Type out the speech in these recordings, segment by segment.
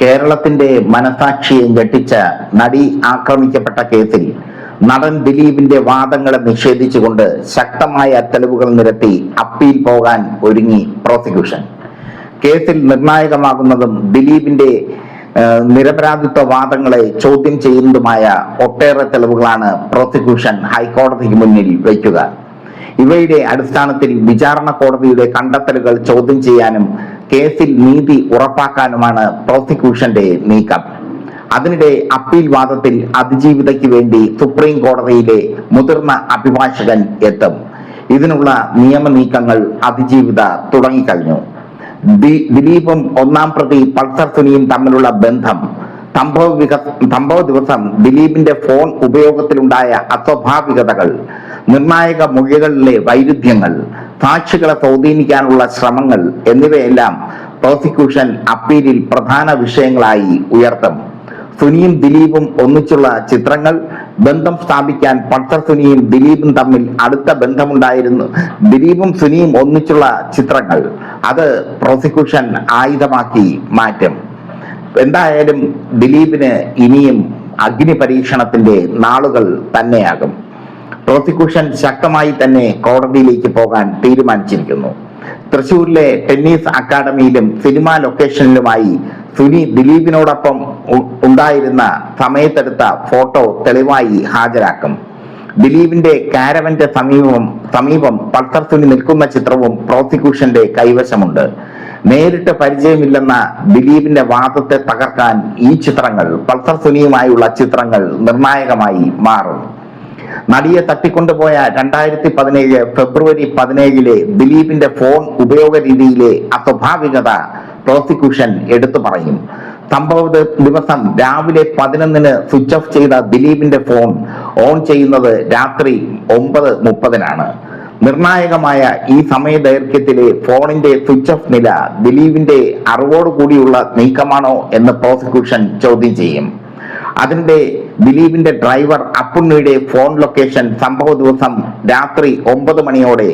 കേരളത്തിന്റെ മനസാക്ഷിയെ ഞെട്ടിച്ച നടി ആക്രമിക്കപ്പെട്ട കേസിൽ നടൻ ദിലീപിന്റെ വാദങ്ങളെ നിഷേധിച്ചുകൊണ്ട് ശക്തമായ തെളിവുകൾ നിരത്തി അപ്പീൽ പോകാൻ ഒരുങ്ങി പ്രോസിക്യൂഷൻ. കേസിൽ നിർണായകമാകുന്നതും ദിലീപിന്റെ നിരപരാധിത്വ വാദങ്ങളെ ചോദ്യം ചെയ്യുന്നതുമായ ഒട്ടേറെ തെളിവുകളാണ് പ്രോസിക്യൂഷൻ ഹൈക്കോടതിക്ക് മുന്നിൽ വയ്ക്കുക. ഇവയുടെ അടിസ്ഥാനത്തിൽ വിചാരണ കോടതിയുടെ കണ്ടെത്തലുകൾ ചോദ്യം ചെയ്യാനും കേസിൽ നീതി ഉറപ്പാക്കാനുമാണ് പ്രോസിക്യൂഷന്റെ നീക്കം. അതിനിടെ അപ്പീൽ വാദത്തിൽ അതിജീവിതയ്ക്ക് വേണ്ടി സുപ്രീം കോടതിയിലെ മുതിർന്ന അഭിഭാഷകൻ എത്തും. ഇതിനുള്ള നിയമ നീക്കങ്ങൾ അതിജീവിത തുടങ്ങിക്കഴിഞ്ഞു. ദിലീപും ഒന്നാം പ്രതി പൾസർ സുനിയും തമ്മിലുള്ള ബന്ധം. സംഭവ വിക സംഭവ ദിവസം ദിലീപിന്റെ ഫോൺ ഉപയോഗത്തിലുണ്ടായ അസ്വാഭാവികതകൾ നിർണായക മൊഴികളിലെ വൈരുദ്ധ്യങ്ങൾ സാക്ഷികളെ സ്വാധീനിക്കാനുള്ള ശ്രമങ്ങൾ എന്നിവയെല്ലാം പ്രോസിക്യൂഷൻ അപ്പീലിൽ പ്രധാന വിഷയങ്ങളായി ഉയർത്തും. സുനിയും ദിലീപും ഒന്നിച്ചുള്ള ചിത്രങ്ങൾ ബന്ധം സ്ഥാപിക്കാൻ പൾസർ സുനിയും ദിലീപും തമ്മിൽ അടുത്ത ബന്ധമുണ്ടായിരുന്നു. ദിലീപും സുനിയും ഒന്നിച്ചുള്ള ചിത്രങ്ങൾ അത് പ്രോസിക്യൂഷൻ ആയുധമാക്കി മാറ്റും. എന്തായാലും ദിലീപിന് ഇനിയും അഗ്നി പരീക്ഷണത്തിന്റെ നാളുകൾ തന്നെയാകും. പ്രോസിക്യൂഷൻ ശക്തമായി തന്നെ കോടതിയിലേക്ക് പോകാൻ തീരുമാനിച്ചിരിക്കുന്നു. തൃശൂരിലെ ടെന്നീസ് അക്കാദമിയിലും സിനിമാ ലൊക്കേഷനിലുമായി സുനി ദിലീപിനോടൊപ്പം ഉണ്ടായിരുന്ന സമയത്തെടുത്ത ഫോട്ടോ തെളിവായി ഹാജരാക്കും. ദിലീപിന്റെ കാരവന്റെ സമീപം സമീപം പൾസർ സുനി നിൽക്കുന്ന ചിത്രവും പ്രോസിക്യൂഷന്റെ കൈവശമുണ്ട്. നേരിട്ട് പരിചയമില്ലെന്ന ദിലീപിന്റെ വാദത്തെ തകർക്കാൻ ഈ ചിത്രങ്ങൾ പൾസർ സുനിയുമായുള്ള ചിത്രങ്ങൾ നിർണായകമായി മാറും. നടിയെ തട്ടിക്കൊണ്ടുപോയ രണ്ടായിരത്തി പതിനേഴ് ഫെബ്രുവരി പതിനേഴിലെ ദിലീപിന്റെ ഫോൺ ഉപയോഗ രീതിയിലെ അസ്വാഭാവികത പ്രോസിക്യൂഷൻ എടുത്തു പറയും. സംഭവ ദിവസം രാവിലെ പതിനൊന്നിന് സ്വിച്ച് ഓഫ് ചെയ്ത ദിലീപിന്റെ ഫോൺ ഓൺ ചെയ്യുന്നത് രാത്രി ഒമ്പത് മുപ്പതിനാണ്. നിർണായകമായ ഈ സമയ ദൈർഘ്യത്തിലെ ഫോണിന്റെ സ്വിച്ച് ഓഫ് നില ദിലീപിന്റെ അറിവോടുകൂടിയുള്ള നീക്കമാണോ എന്ന് പ്രോസിക്യൂഷൻ ചോദ്യം ചെയ്യും. അതിന്റെ ദിലീപിന്റെ ഡ്രൈവർ അപ്പുണ്ണിയുടെ ഫോൺ ലൊക്കേഷൻ സംഭവ ദിവസം രാത്രി ഒമ്പത് മണിയോടെ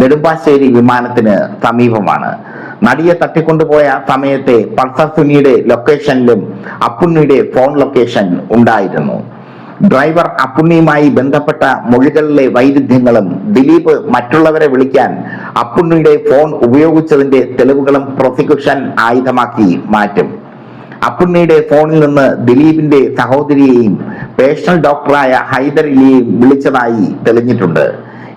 നെടുമ്പാശ്ശേരി വിമാനത്തിന് സമീപമാണ്. നടിയെ തട്ടിക്കൊണ്ടുപോയ സമയത്തെ പൾസർ സുനിയുടെ ലൊക്കേഷനിലും അപ്പുണ്ണിയുടെ ഫോൺ ലൊക്കേഷൻ ഉണ്ടായിരുന്നു. ഡ്രൈവർ അപ്പുണ്ണിയുമായി ബന്ധപ്പെട്ട മൊഴികളിലെ വൈരുദ്ധ്യങ്ങളും ദിലീപ് മറ്റുള്ളവരെ വിളിക്കാൻ അപ്പുണ്ണിയുടെ ഫോൺ ഉപയോഗിച്ചതിന്റെ തെളിവുകളും പ്രോസിക്യൂഷൻ ആയുധമാക്കി മാറ്റും. അപ്പുണ്ണിയുടെ ഫോണിൽ നിന്ന് ദിലീപിന്റെ സഹോദരിയെയും പേഴ്സണൽ ഡോക്ടറായ ഹൈദരിലി വിളിച്ചതായി തെളിഞ്ഞിട്ടുണ്ട്.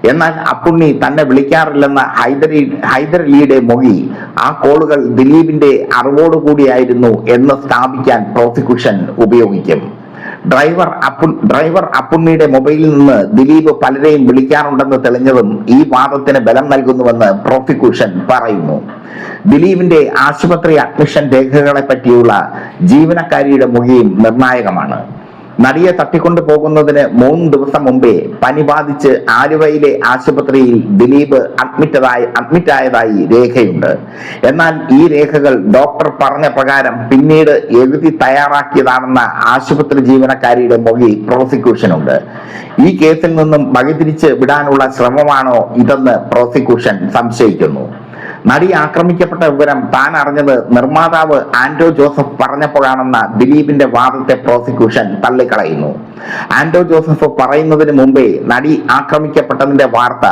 എന്നാൽ അപ്പുണ്ണി തന്നെ വിളിക്കാറില്ലെന്ന ഹൈദരി ഹൈദരലിയുടെ മൊഴി ആ കോളുകൾ ദിലീപിന്റെ അറിവോടുകൂടിയായിരുന്നു എന്ന് സ്ഥാപിക്കാൻ പ്രോസിക്യൂഷൻ ഉപയോഗിക്കും. ഡ്രൈവർ അപ്പു ഡ്രൈവർ അപ്പുണ്ണിയുടെ മൊബൈലിൽ നിന്ന് ദിലീപ് പലരെയും വിളിക്കാറുണ്ടെന്ന് തെളിഞ്ഞതും ഈ വാദത്തിന് ബലം നൽകുന്നുവെന്ന് പ്രോസിക്യൂഷൻ പറയുന്നു. ദിലീപിന്റെ ആശുപത്രി അഡ്മിഷൻ രേഖകളെ പറ്റിയുള്ള ജീവനക്കാരിയുടെ മൊഴിയും നിർണായകമാണ്. നടിയെ തട്ടിക്കൊണ്ടു പോകുന്നതിന് മൂന്ന് ദിവസം മുമ്പേ പനി ബാധിച്ച് ആലുവയിലെ ആശുപത്രിയിൽ ദിലീപ് അഡ്മിറ്റായി അഡ്മിറ്റായതായി രേഖയുണ്ട്. എന്നാൽ ഈ രേഖകൾ ഡോക്ടർ പറഞ്ഞ പ്രകാരം പിന്നീട് എഴുതി തയ്യാറാക്കിയതാണെന്ന ആശുപത്രി ജീവനക്കാരിയുടെ മൊഴി പ്രോസിക്യൂഷനുണ്ട്. ഈ കേസിൽ നിന്നും വഴിതിരിച്ച് വിടാനുള്ള ശ്രമമാണോ ഇതെന്ന് പ്രോസിക്യൂഷൻ സംശയിക്കുന്നു. നടി ആക്രമിക്കപ്പെട്ട വിവരം താൻ അറിഞ്ഞത് നിർമ്മാതാവ് ആന്റോ ജോസഫ് പറഞ്ഞപ്പോഴാണെന്ന ദിലീപിന്റെ വാദത്തെ പ്രോസിക്യൂഷൻ തള്ളിക്കളയുന്നു. ആന്റോ ജോസഫ് പറയുന്നതിന് മുമ്പേ നടി ആക്രമിക്കപ്പെട്ടതിന്റെ വാർത്ത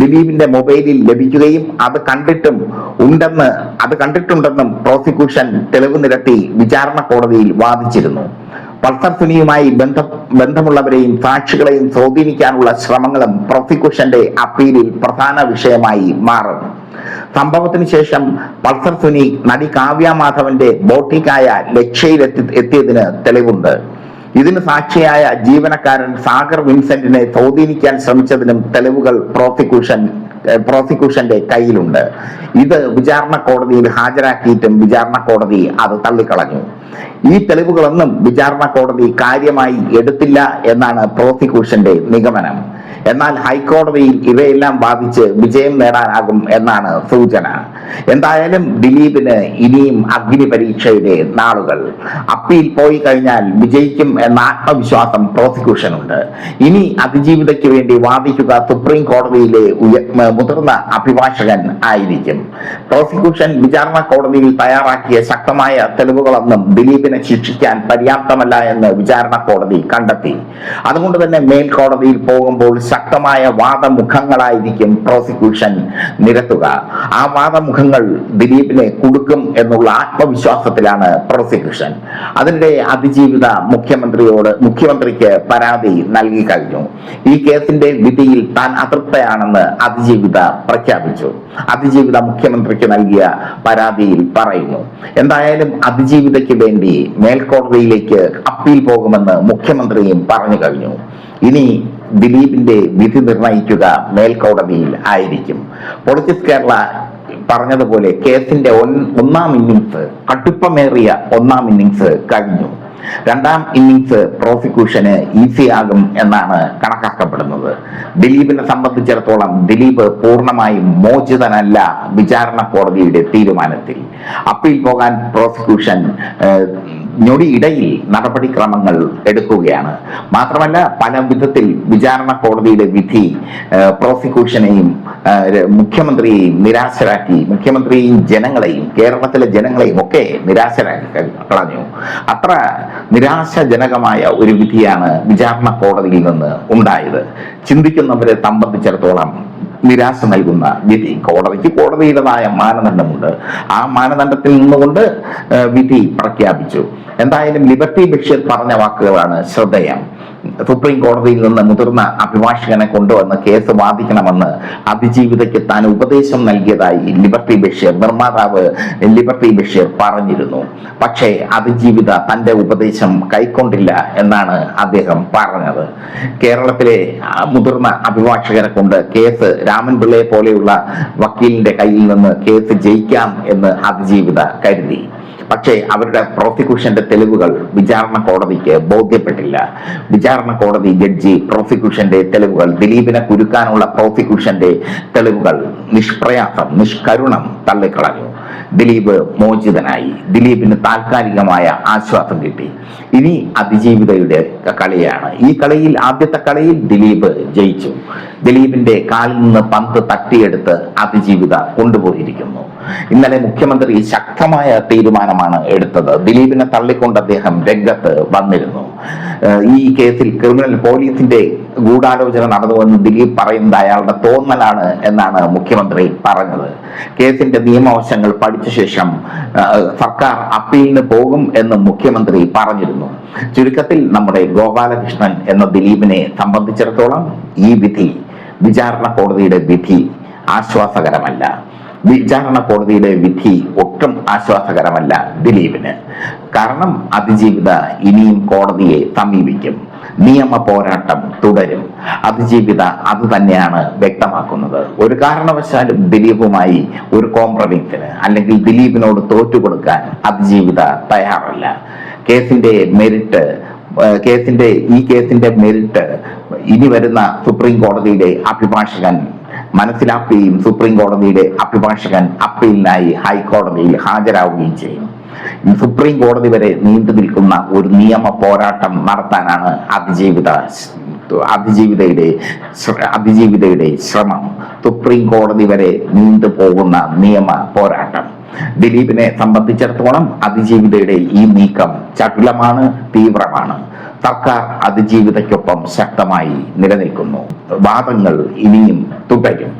ദിലീപിന്റെ മൊബൈലിൽ ലഭിക്കുകയും അത് കണ്ടിട്ടും ഉണ്ടെന്ന് അത് കണ്ടിട്ടുണ്ടെന്നും പ്രോസിക്യൂഷൻ തെളിവ് നിരത്തി വിചാരണ കോടതിയിൽ വാദിച്ചിരുന്നു. പൾസർ ബന്ധം ബന്ധ ബന്ധമുള്ളവരെയും സാക്ഷികളെയും സ്വാധീനിക്കാനുള്ള ശ്രമങ്ങളും പ്രോസിക്യൂഷന്റെ അപ്പീലിൽ പ്രധാന വിഷയമായി മാറും. സംഭവത്തിന് ശേഷം പൾസർ സുനി നടി കാവ്യ മാധവന്റെ ബോട്ടിക്കായ ലക്ഷ്യയിലെത്തി എത്തിയതിന് തെളിവുണ്ട്. ഇതിന് സാക്ഷിയായ ജീവനക്കാരൻ സാഗർ വിൻസെന്റിനെ സ്വാധീനിക്കാൻ ശ്രമിച്ചതിനും തെളിവുകൾ പ്രോസിക്യൂഷൻ പ്രോസിക്യൂഷന്റെ കയ്യിലുണ്ട്. ഇത് വിചാരണ കോടതിയിൽ ഹാജരാക്കിയിട്ടും വിചാരണ കോടതി അത് തള്ളിക്കളഞ്ഞു. ഈ തെളിവുകളൊന്നും വിചാരണ കോടതി കാര്യമായി എടുത്തില്ല എന്നാണ് പ്രോസിക്യൂഷന്റെ നിഗമനം. എന്നാൽ ഹൈക്കോടതിയിൽ ഇവയെല്ലാം ബാധിച്ച് വിജയം നേടാനാകും എന്നാണ് സൂചന. എന്തായാലും ദിലീപിന് ഇനിയും അഗ്നി പരീക്ഷയുടെ നാളുകൾ. അപ്പീൽ പോയി കഴിഞ്ഞാൽ വിജയിക്കും എന്ന ആത്മവിശ്വാസം പ്രോസിക്യൂഷൻ ഉണ്ട് ഇനി അതിജീവിതയ്ക്ക് വേണ്ടി വാദിക്കുക സുപ്രീം കോടതിയിലെ മുതിർന്ന അഭിഭാഷകൻ ആയിരിക്കും. പ്രോസിക്യൂഷൻ വിചാരണ കോടതിയിൽ തയ്യാറാക്കിയ ശക്തമായ തെളിവുകളൊന്നും ദിലീപിനെ ശിക്ഷിക്കാൻ പര്യാപ്തമല്ല എന്ന് വിചാരണ കോടതി കണ്ടെത്തി. അതുകൊണ്ട് തന്നെ മേൽക്കോടതിയിൽ പോകുമ്പോൾ ശക്തമായ വാദമുഖങ്ങളായിരിക്കും പ്രോസിക്യൂഷൻ നിരത്തുക. ആ വാദമുഖങ്ങൾ ദിലീപിനെ കൊടുക്കും എന്നുള്ള ആത്മവിശ്വാസത്തിലാണ് പ്രോസിക്യൂഷൻ അതിനിടെ അതിജീവിത മുഖ്യമന്ത്രിയോട് മുഖ്യമന്ത്രിക്ക് പരാതി നൽകി കഴിഞ്ഞു. ഈ കേസിന്റെ വിധിയിൽ താൻ അതൃപ്തയാണെന്ന് അതിജീവിത പ്രഖ്യാപിച്ചു. അതിജീവിത മുഖ്യമന്ത്രിക്ക് നൽകിയ പരാതിയിൽ പറയുന്നു. എന്തായാലും അതിജീവിതയ്ക്ക് വേണ്ടി മേൽക്കോടതിയിലേക്ക് അപ്പീൽ പോകുമെന്ന് മുഖ്യമന്ത്രിയും പറഞ്ഞു കഴിഞ്ഞു. ഇനി ദിലീപിന്റെ വിധി നിർണയിക്കുക മേൽക്കോടതിയിൽ ആയിരിക്കും. പൊളിറ്റിക്സ് കേരള പറഞ്ഞതുപോലെ കേസിന്റെ ഒന്നാം ഇന്നിങ്സ് കടുപ്പമേറിയ ഒന്നാം ഇന്നിങ്സ് കഴിഞ്ഞു. രണ്ടാം ഇന്നിങ്സ് പ്രോസിക്യൂഷന് ഈസി ആകും എന്നാണ് കണക്കാക്കപ്പെടുന്നത്. ദിലീപിനെ സംബന്ധിച്ചിടത്തോളം ദിലീപ് പൂർണമായും മോചിതനല്ല വിചാരണ കോടതിയുടെ തീരുമാനത്തിൽ. അപ്പീൽ പോകാൻ പ്രോസിക്യൂഷൻ ഞൊടിയിടയിൽ നടപടിക്രമങ്ങൾ എടുക്കുകയാണ്. മാത്രമല്ല പല വിധത്തിൽ വിചാരണ കോടതിയുടെ വിധി പ്രോസിക്യൂഷനെയും മുഖ്യമന്ത്രിയെയും നിരാശരാക്കി മുഖ്യമന്ത്രിയെയും ജനങ്ങളെയും കേരളത്തിലെ ജനങ്ങളെയും ഒക്കെ നിരാശരാക്കി കളഞ്ഞു. അത്ര നിരാശജനകമായ ഒരു വിധിയാണ് വിചാരണ കോടതിയിൽ നിന്ന് ഉണ്ടായത്. ചിന്തിക്കുന്നവരെ സംബന്ധിച്ചിടത്തോളം നിരാശ നൽകുന്ന വിധി. കോടതിക്ക് കോടതിയുടേതായ മാനദണ്ഡമുണ്ട്. ആ മാനദണ്ഡത്തിൽ നിന്നുകൊണ്ട് വിധി പ്രഖ്യാപിച്ചു. എന്തായാലും ലിബർട്ടി ബഷീർ പറഞ്ഞ വാക്കുകളാണ് ശ്രദ്ധേയം. സുപ്രീം കോടതിയിൽ നിന്ന് മുതിർന്ന അഭിഭാഷകനെ കൊണ്ടുവന്ന് കേസ് വാദിക്കണമെന്ന് അതിജീവിതയ്ക്ക് താൻ ഉപദേശം നൽകിയതായി ലിബർട്ടി ബഷീർ നിർമ്മാതാവ് ലിബർട്ടി ബഷീർ പറഞ്ഞിരുന്നു. പക്ഷേ അതിജീവിത തന്റെ ഉപദേശം കൈക്കൊണ്ടില്ല എന്നാണ് അദ്ദേഹം പറഞ്ഞത്. കേരളത്തിലെ മുതിർന്ന അഭിഭാഷകനെ കൊണ്ട് കേസ് രാമൻ പിള്ളയെ പോലെയുള്ള വക്കീലിന്റെ കയ്യിൽ നിന്ന് കേസ് ജയിക്കാം എന്ന് അതിജീവിത കരുതി. പക്ഷേ അവരുടെ പ്രോസിക്യൂഷന്റെ തെളിവുകൾ വിചാരണ കോടതിക്ക് ബോധ്യപ്പെട്ടില്ല. വിചാരണ കോടതി ജഡ്ജി പ്രോസിക്യൂഷന്റെ തെളിവുകൾ ദിലീപിനെ കുരുക്കാനുള്ള പ്രോസിക്യൂഷന്റെ തെളിവുകൾ നിഷ്പ്രയാസം നിഷ്കരുണം തള്ളിക്കളഞ്ഞു. ദിലീപ് മോചിതനായി. ദിലീപിന് താൽക്കാലികമായ ആശ്വാസം കിട്ടി. ഇനി അതിജീവിതയുടെ കളിയാണ്. ഈ കളിയിൽ ആദ്യത്തെ കളിയിൽ ദിലീപ് ജയിച്ചു. ദിലീപിന്റെ കാലിൽ നിന്ന് പന്ത് തട്ടിയെടുത്ത് അതിജീവിത കൊണ്ടുപോയിരിക്കുന്നു. ഇന്നലെ മുഖ്യമന്ത്രി ശക്തമായ തീരുമാനമാണ് എടുത്തത്. ദിലീപിനെ തള്ളിക്കൊണ്ട് അദ്ദേഹം രംഗത്ത് വന്നിരുന്നു. ഈ കേസിൽ ക്രിമിനൽ പോലീസിന്റെ ഗൂഢാലോചന നടന്നുവെന്ന് ദിലീപ് പറയുന്നത് അയാളുടെ തോന്നലാണ് എന്നാണ് മുഖ്യമന്ത്രി പറഞ്ഞത്. കേസിന്റെ നിയമവശങ്ങൾ പഠിച്ച ശേഷം സർക്കാർ അപ്പീലിന് പോകും എന്ന് മുഖ്യമന്ത്രി പറഞ്ഞിരുന്നു. ചുരുക്കത്തിൽ നമ്മുടെ ഗോപാലകൃഷ്ണൻ എന്ന ദിലീപിനെ സംബന്ധിച്ചിടത്തോളം ഈ വിധി വിചാരണ കോടതിയുടെ വിധി ആശ്വാസകരമല്ല. വിചാരണ കോടതിയുടെ വിധി ഒട്ടും ആശ്വാസകരമല്ല ദിലീപിന്. കാരണം അതിജീവിത ഇനിയും കോടതിയെ സമീപിക്കും. നിയമ പോരാട്ടം തുടരും. അതിജീവിത അത് തന്നെയാണ് വ്യക്തമാക്കുന്നത്. ഒരു കാരണവശാലും ദിലീപുമായി ഒരു കോംപ്രമൈസിന് അല്ലെങ്കിൽ ദിലീപിനോട് തോറ്റുകൊടുക്കാൻ അതിജീവിത തയ്യാറല്ല. കേസിന്റെ മെരിറ്റ് കേസിന്റെ ഈ കേസിന്റെ മെരിറ്റ് ഇനി വരുന്ന സുപ്രീം കോടതിയിലെ അഭിഭാഷകൻ മനസ്സിലാക്കുകയും സുപ്രീം കോടതിയുടെ അഭിഭാഷകൻ അപ്പീലിനായി ഹൈക്കോടതിയിൽ ഹാജരാവുകയും ചെയ്യും സുപ്രീം കോടതി വരെ നീണ്ടു നിൽക്കുന്ന ഒരു നിയമ പോരാട്ടം നടത്താനാണ് അതിജീവിത അതിജീവിതയുടെ അതിജീവിതയുടെ ശ്രമം. സുപ്രീം കോടതി വരെ നീണ്ടു പോകുന്ന നിയമ പോരാട്ടം. ദിലീപിനെ സംബന്ധിച്ചിടത്തോളം അതിജീവിതയുടെ ഈ നീക്കം ചടുലമാണ് തീവ്രമാണ്. സർക്കാർ അതിജീവിതയ്ക്കൊപ്പം ശക്തമായി നിലനിൽക്കുന്നു. വാദങ്ങൾ ഇനിയും തുടരും